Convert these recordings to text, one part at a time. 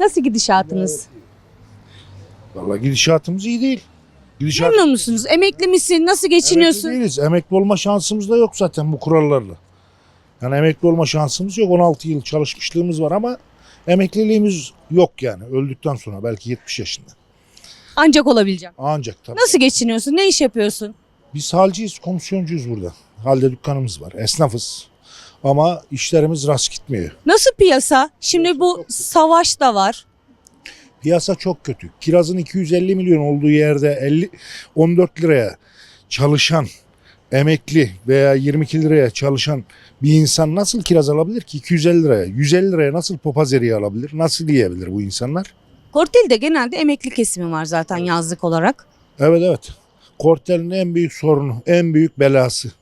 Nasıl gidişatınız? Vallahi gidişatımız iyi değil. Gidişat Memnun musunuz? Emekli misin? Nasıl geçiniyorsun? Emekli değiliz. Emekli olma şansımız da yok zaten bu kurallarla. Yani emekli olma şansımız yok. 16 yıl çalışmışlığımız var ama emekliliğimiz yok yani. Öldükten sonra belki 70 yaşında. Ancak olabileceğim. Ancak tabii. Nasıl geçiniyorsun? Ne iş yapıyorsun? Biz halciyiz, komisyoncuyuz burada. Halde dükkanımız var. Esnafız. Ama işlerimiz rast gitmiyor. Nasıl piyasa? Şimdi bu savaş da var. Piyasa çok kötü. Kirazın 250 milyon olduğu yerde 50 14 liraya çalışan emekli veya 22 liraya çalışan bir insan nasıl kiraz alabilir ki 250 liraya? 150 liraya nasıl papazeriye alabilir? Nasıl yiyebilir bu insanlar? Kortel'de genelde emekli kesimi var zaten yazlık olarak. Evet evet. Kortel'in en büyük sorunu, en büyük belası.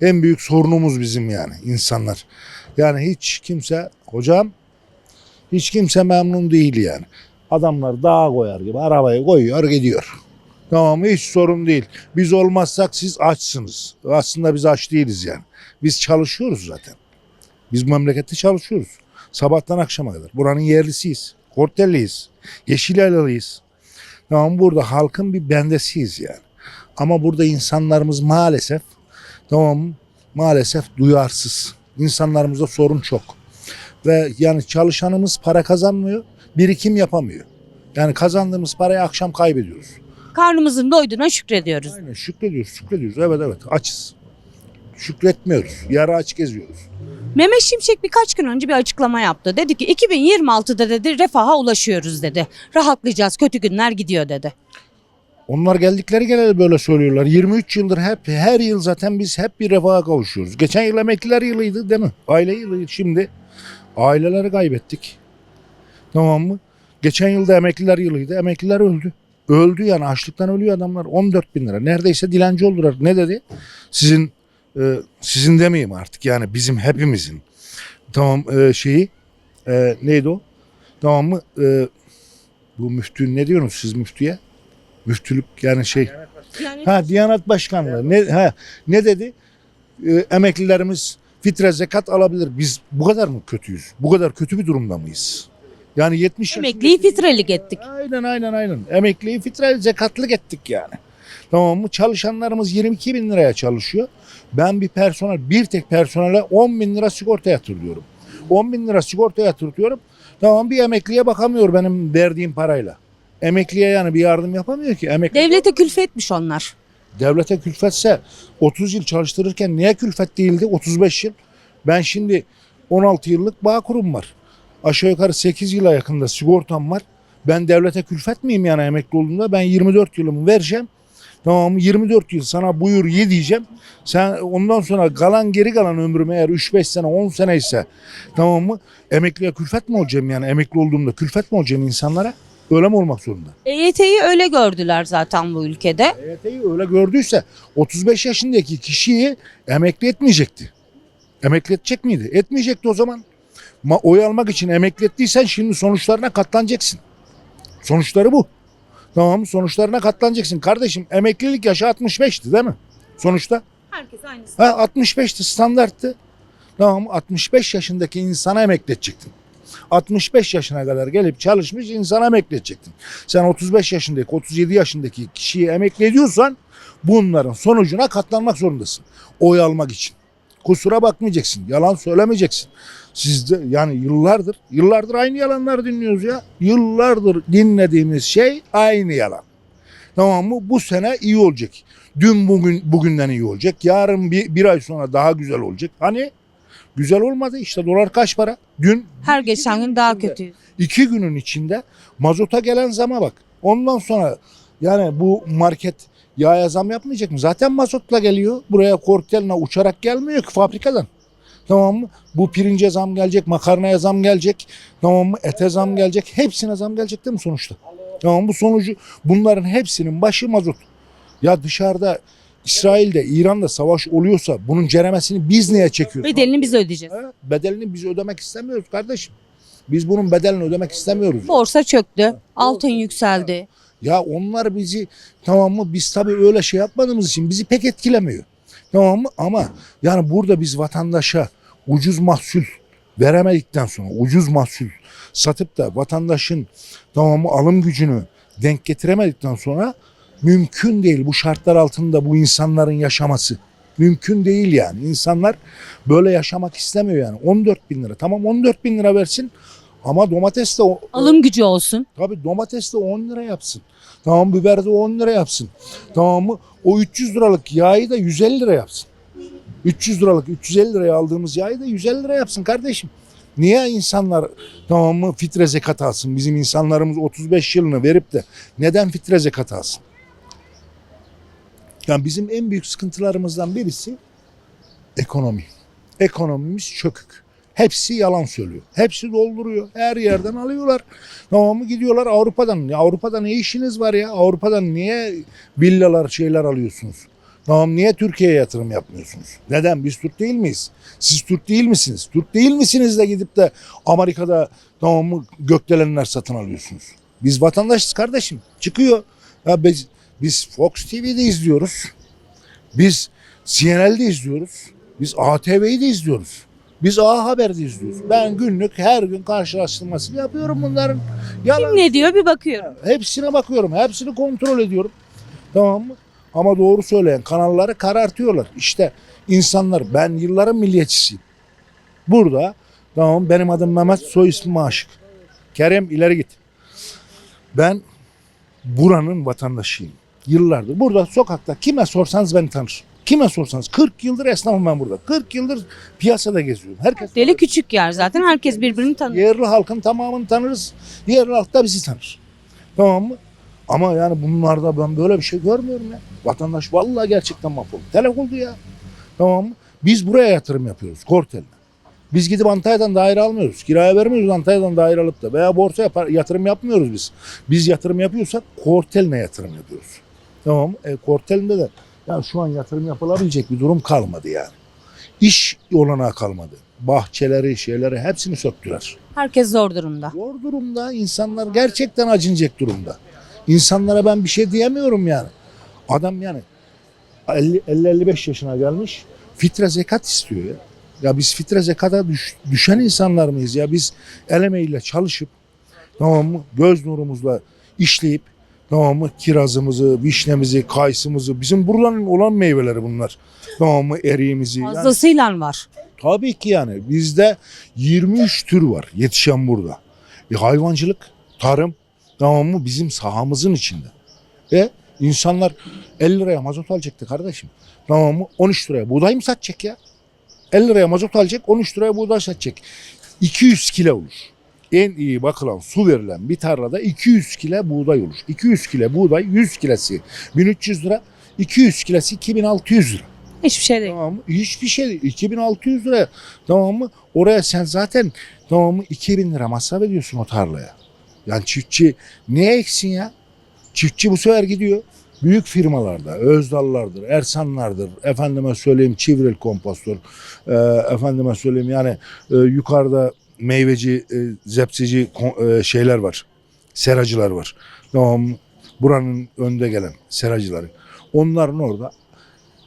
En büyük sorunumuz bizim yani insanlar. Yani hiç kimse, hocam hiç kimse memnun değil yani. Adamlar dağa koyar gibi arabayı koyuyor gidiyor. Tamam mı? Hiç sorun değil. Biz olmazsak siz açsınız. Aslında biz aç değiliz yani. Biz çalışıyoruz zaten. Biz memlekette çalışıyoruz. Sabahtan akşama kadar. Buranın yerlisiyiz. Kortelliyiz. Yeşilalılıyız. Tamam burada halkın bir bendesiyiz yani. Ama burada insanlarımız maalesef tamam maalesef duyarsız. İnsanlarımızda sorun çok. Ve yani çalışanımız para kazanmıyor, birikim yapamıyor. Yani kazandığımız parayı akşam kaybediyoruz. Karnımızın doyduğuna şükrediyoruz. Aynen şükrediyoruz, şükrediyoruz. Evet evet açız. Şükretmiyoruz. Yarı aç geziyoruz. Mehmet Şimşek birkaç gün önce bir açıklama yaptı. Dedi ki 2026'da dedi refaha ulaşıyoruz dedi. Rahatlayacağız kötü günler gidiyor dedi. Onlar geldikleri geleli böyle söylüyorlar. 23 yıldır hep her yıl zaten biz hep bir refaha kavuşuyoruz. Geçen yıl emekliler yılıydı değil mi? Aile yılıydı. Şimdi aileleri kaybettik. Tamam mı? Geçen yılda emekliler yılıydı. Emekliler öldü. Öldü yani açlıktan ölüyor adamlar. 14 bin lira. Neredeyse dilenci oldular. Ne dedi? Sizin e, sizin demeyeyim artık yani bizim hepimizin. Tamam e, şeyi e, neydi o? Tamam mı? E, bu müftü ne diyorsunuz siz müftüye? Müftülük yani şey. Ha Diyanet Başkanlığı ne ha ne dedi? Ee, emeklilerimiz fitre zekat alabilir. Biz bu kadar mı kötüyüz? Bu kadar kötü bir durumda mıyız? Yani 70 emekliyi fitrelik ettik. Aynen aynen aynen. Emekliyi fitre zekatlık ettik yani. Tamam mı? Çalışanlarımız 22 bin liraya çalışıyor. Ben bir personel, bir tek personele 10 bin lira sigorta yatırıyorum. 10 bin lira sigorta yatırtıyorum. Tamam bir emekliye bakamıyor benim verdiğim parayla. Emekliye yani bir yardım yapamıyor ki. Emekli Devlete külfetmiş onlar. devlete külfetse 30 yıl çalıştırırken niye külfet değildi 35 yıl? Ben şimdi 16 yıllık bağ kurum var. Aşağı yukarı 8 yıla yakında sigortam var. Ben devlete külfet miyim yani emekli olduğumda? Ben 24 yılımı vereceğim. Tamam mı? 24 yıl sana buyur ye diyeceğim. Sen ondan sonra kalan geri kalan ömrüm eğer 3-5 sene 10 sene ise tamam mı? Emekliye külfet mi olacağım yani? Emekli olduğumda külfet mi olacağım insanlara? Öyle mi olmak zorunda? EYT'yi öyle gördüler zaten bu ülkede. EYT'yi öyle gördüyse 35 yaşındaki kişiyi emekli etmeyecekti. Emekli edecek miydi? Etmeyecekti o zaman. Ma oy almak için emekli ettiysen şimdi sonuçlarına katlanacaksın. Sonuçları bu. Tamam mı? Sonuçlarına katlanacaksın. Kardeşim emeklilik yaşı 65'ti değil mi? Sonuçta. Herkes aynısı. Ha 65'ti standarttı. Tamam mı? 65 yaşındaki insana emekli edecektin. 65 yaşına kadar gelip çalışmış insana emekli edecektin. Sen 35 yaşındaki 37 yaşındaki kişiyi emekli ediyorsan bunların sonucuna katlanmak zorundasın. Oy almak için. Kusura bakmayacaksın. Yalan söylemeyeceksin. Siz de yani yıllardır yıllardır aynı yalanlar dinliyoruz ya. Yıllardır dinlediğimiz şey aynı yalan. Tamam mı? Bu sene iyi olacak. Dün bugün bugünden iyi olacak. Yarın bir, bir ay sonra daha güzel olacak. Hani güzel olmadı işte dolar kaç para? Dün Her geçen gün daha kötü. iki günün içinde mazota gelen zama bak. Ondan sonra yani bu market yağa zam yapmayacak mı? Zaten mazotla geliyor. Buraya korkteline uçarak gelmiyor ki fabrikadan. Tamam mı? Bu pirince zam gelecek, makarnaya zam gelecek. Tamam mı? Ete zam gelecek. Hepsine zam gelecek değil mi sonuçta? Tamam bu sonucu bunların hepsinin başı mazot. Ya dışarıda İsrail'de, İran'da savaş oluyorsa bunun ceremesini biz niye çekiyoruz? Bedelini biz ödeyeceğiz. Ha? Bedelini biz ödemek istemiyoruz kardeşim. Biz bunun bedelini ödemek istemiyoruz. Borsa çöktü. Altın yükseldi. Ya onlar bizi tamam mı biz tabii öyle şey yapmadığımız için bizi pek etkilemiyor. Tamam mı? Ama yani burada biz vatandaşa ucuz mahsul veremedikten sonra ucuz mahsul satıp da vatandaşın tamamı alım gücünü denk getiremedikten sonra mümkün değil bu şartlar altında bu insanların yaşaması. Mümkün değil yani. İnsanlar böyle yaşamak istemiyor yani. 14 bin lira. Tamam 14 bin lira versin ama domates de Alım gücü olsun. Tabii domates de 10 lira yapsın. Tamam biber de 10 lira yapsın. Tamam mı? O 300 liralık yağı da 150 lira yapsın. 300 liralık 350 liraya aldığımız yağı da 150 lira yapsın kardeşim. Niye insanlar tamam mı fitre zekat alsın? Bizim insanlarımız 35 yılını verip de neden fitre zekat alsın? Yani bizim en büyük sıkıntılarımızdan birisi ekonomi. Ekonomimiz çökük. Hepsi yalan söylüyor. Hepsi dolduruyor. Her yerden alıyorlar. Tamam mı gidiyorlar Avrupa'dan. Ya Avrupa'da ne işiniz var ya? Avrupa'dan niye villalar şeyler alıyorsunuz? Tamam niye Türkiye'ye yatırım yapmıyorsunuz? Neden? Biz Türk değil miyiz? Siz Türk değil misiniz? Türk değil misiniz de gidip de Amerika'da tamam mı gökdelenler satın alıyorsunuz? Biz vatandaşız kardeşim. Çıkıyor. Ya biz, biz Fox TV'de izliyoruz. Biz CNN'de izliyoruz. Biz ATV'yi de izliyoruz. Biz A Haber'de izliyoruz. Ben günlük her gün karşılaştırmasını yapıyorum bunların. Yalan. Kim ne diyor bir bakıyorum. Hepsine bakıyorum. Hepsini kontrol ediyorum. Tamam mı? Ama doğru söyleyen kanalları karartıyorlar. İşte insanlar ben yılların milliyetçisiyim. Burada tamam benim adım Mehmet soy ismim Aşık. Kerem ileri git. Ben buranın vatandaşıyım. Yıllardır. Burada sokakta kime sorsanız beni tanır. Kime sorsanız 40 yıldır esnafım ben burada. 40 yıldır piyasada geziyorum. Herkes Deli küçük yer zaten herkes birbirini tanıyor. Yerli halkın tamamını tanırız. Yerli halk da bizi tanır. Tamam mı? Ama yani bunlarda ben böyle bir şey görmüyorum ya. Vatandaş vallahi gerçekten mahvoldu. Telef oldu ya. Tamam mı? Biz buraya yatırım yapıyoruz. Kortel'le. Biz gidip Antalya'dan daire almıyoruz. Kiraya vermiyoruz Antalya'dan daire alıp da. Veya borsa yapar, yatırım yapmıyoruz biz. Biz yatırım yapıyorsak Kortel'le yatırım yapıyoruz. Tamam? E, Kortel'de de yani şu an yatırım yapılabilecek bir durum kalmadı yani. İş olanağı kalmadı. Bahçeleri, şeyleri hepsini söktüler. Herkes zor durumda. Zor durumda. insanlar gerçekten acınacak durumda. İnsanlara ben bir şey diyemiyorum yani. Adam yani 50-55 yaşına gelmiş fitre zekat istiyor ya. Ya biz fitre zekata düş- düşen insanlar mıyız ya? Biz el emeğiyle çalışıp tamam mı? Göz nurumuzla işleyip tamam mı? Kirazımızı, vişnemizi, kayısımızı bizim buraların olan meyveleri bunlar. Tamam mı? Eriğimizi. Yani- Fazlasıyla var. Tabii ki yani bizde 23 tür var yetişen burada. E, hayvancılık, tarım tamam mı bizim sahamızın içinde. E insanlar 50 liraya mazot alacaktı kardeşim. Tamam mı? 13 liraya buğday mı satacak ya? 50 liraya mazot alacak 13 liraya buğday satacak. 200 kilo olur. En iyi bakılan su verilen bir tarlada 200 kilo buğday olur. 200 kilo buğday 100 kilosu 1300 lira 200 kilosu 2600 lira. Hiçbir şey değil. Tamam mı? Hiçbir şey değil. 2600 lira. Tamam mı? Oraya sen zaten tamam mı 2000 lira masraf ediyorsun o tarlaya. Yani çiftçi niye eksin ya? Çiftçi bu sefer gidiyor. Büyük firmalarda, Özdallardır, Ersanlardır, efendime söyleyeyim Çivril Kompostör, e, efendime söyleyeyim yani e, yukarıda meyveci, e, zepsici e, şeyler var, seracılar var. Tamam? Buranın önde gelen seracıları. Onların orada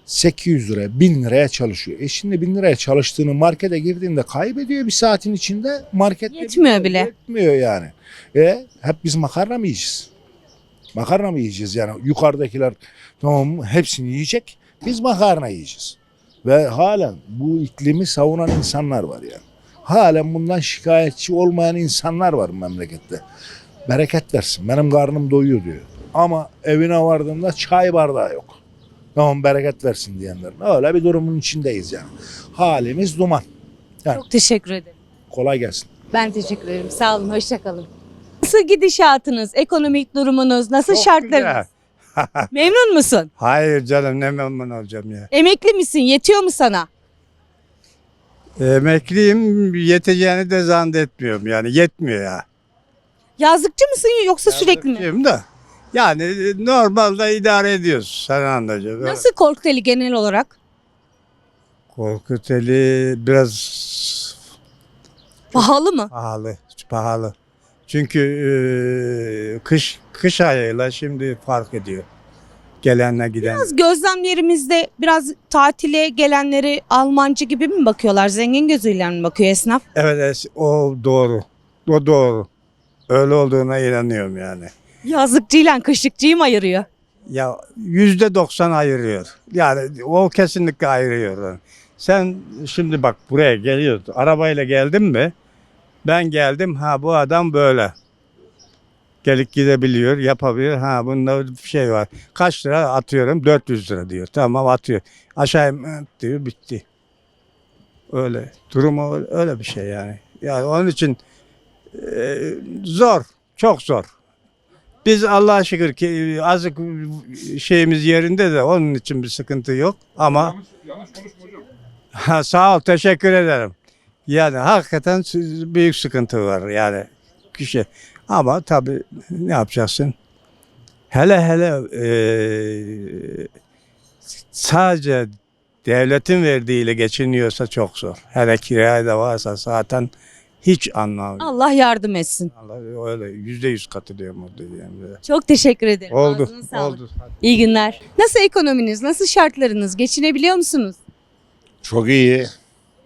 800 liraya 1000 liraya çalışıyor. E şimdi 1000 liraya çalıştığını markete girdiğinde kaybediyor bir saatin içinde. Market Yetmiyor bile. Yetmiyor yani. E hep biz makarna mı yiyeceğiz? Makarna mı yiyeceğiz yani yukarıdakiler tamam hepsini yiyecek. Biz makarna yiyeceğiz. Ve halen bu iklimi savunan insanlar var yani. Halen bundan şikayetçi olmayan insanlar var memlekette. Bereket versin benim karnım doyuyor diyor. Ama evine vardığımda çay bardağı yok. Tamam bereket versin diyenler. Öyle bir durumun içindeyiz yani. Halimiz duman. Çok teşekkür ederim. Kolay gelsin. Ben teşekkür ederim. Sağ olun. Hoşçakalın. Nasıl gidişatınız, ekonomik durumunuz, nasıl Çok şartlarınız? Memnun musun? Hayır canım ne memnun olacağım ya. Emekli misin? Yetiyor mu sana? Emekliyim yeteceğini de zannetmiyorum yani yetmiyor ya. Yazlıkçı mısın yoksa sürekli mi? Yazıkçıyım da. Yani normalde idare ediyoruz sen anlayacaksın. Nasıl Korkuteli genel olarak? Korkuteli biraz Pahalı mı? pahalı, pahalı. Çünkü e, kış kış ayıyla şimdi fark ediyor. Gelenle giden. Biraz gözlemlerimizde biraz tatile gelenleri Almancı gibi mi bakıyorlar? Zengin gözüyle mi bakıyor esnaf? Evet es- o doğru. O doğru. Öyle olduğuna inanıyorum yani. Yazlıkçıyla kışlıkçıyı mı ayırıyor? Ya yüzde doksan ayırıyor. Yani o kesinlikle ayırıyor. Sen şimdi bak buraya geliyorsun. Arabayla geldin mi? Ben geldim. Ha bu adam böyle. Gelip gidebiliyor, yapabiliyor. Ha bunda bir şey var. Kaç lira atıyorum? 400 lira diyor. Tamam atıyor. Aşağı in- diyor bitti. Öyle. Durum o- öyle bir şey yani. Yani onun için e, zor. Çok zor. Biz Allah'a şükür ki azıcık şeyimiz yerinde de onun için bir sıkıntı yok ama Ha, sağ ol teşekkür ederim. Yani hakikaten büyük sıkıntı var yani kişi. Ama tabii ne yapacaksın? Hele hele eee, sadece devletin verdiğiyle geçiniyorsa çok zor. Hele kiraya da varsa zaten hiç anlamıyor. Allah yardım etsin. Allah öyle yüzde yüz katılıyorum o dediğimde. Çok teşekkür ederim. Oldu, Ağzına sağlık. oldu. İyi günler. Nasıl ekonominiz? Nasıl şartlarınız? Geçinebiliyor musunuz? Çok iyi.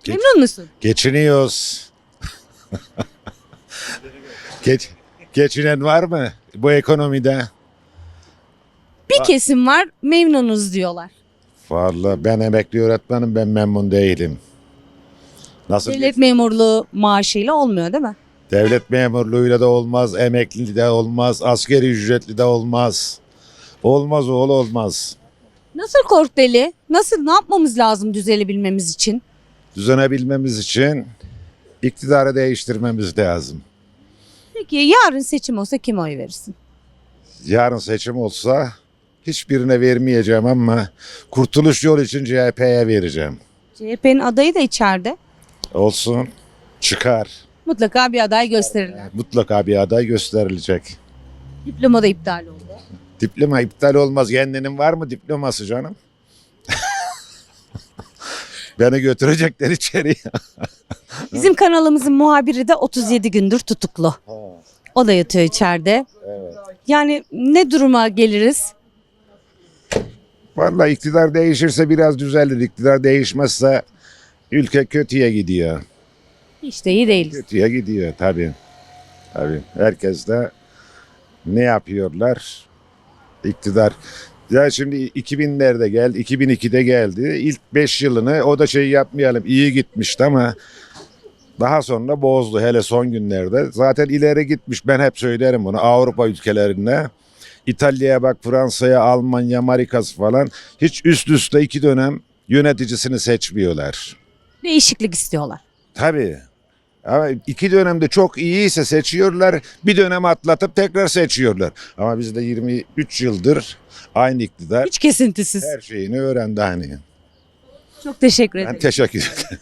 Geç- Memnun musun? Geçiniyoruz. Geç, geçinen var mı bu ekonomide? Bir kesim var memnunuz diyorlar. Vallahi ben emekli öğretmenim ben memnun değilim. Nasıl Devlet memurluğu maaşıyla olmuyor değil mi? Devlet memurluğuyla da olmaz, emekli de olmaz, askeri ücretli de olmaz. Olmaz oğul olmaz. Nasıl Korkbeli? Nasıl ne yapmamız lazım düzelebilmemiz için? Düzenebilmemiz için iktidarı değiştirmemiz lazım. Peki yarın seçim olsa kime oy verirsin? Yarın seçim olsa hiçbirine vermeyeceğim ama kurtuluş yol için CHP'ye vereceğim. CHP'nin adayı da içeride. Olsun, çıkar. Mutlaka bir aday gösterirler. Mutlaka bir aday gösterilecek. Diploma da iptal oldu. Diploma iptal olmaz. Kendinin var mı diploması canım? Beni götürecekler içeriye. Bizim kanalımızın muhabiri de 37 gündür tutuklu. O da yatıyor içeride. Evet. Yani ne duruma geliriz? Vallahi iktidar değişirse biraz düzelir. İktidar değişmezse ülke kötüye gidiyor. Hiç de iyi değiliz. Kötüye gidiyor tabii. Tabii. Herkes de ne yapıyorlar? İktidar. Ya şimdi 2000'lerde geldi, 2002'de geldi. İlk 5 yılını o da şey yapmayalım. iyi gitmişti ama daha sonra bozdu hele son günlerde. Zaten ileri gitmiş. Ben hep söylerim bunu Avrupa ülkelerine. İtalya'ya bak, Fransa'ya, Almanya, Amerika'sı falan. Hiç üst üste iki dönem yöneticisini seçmiyorlar. Değişiklik istiyorlar. Tabii. Ama iki dönemde çok iyiyse seçiyorlar. Bir dönem atlatıp tekrar seçiyorlar. Ama bizde 23 yıldır aynı iktidar Hiç kesintisiz. her şeyini öğrendi hani. Çok teşekkür Ben ederim. teşekkür ederim.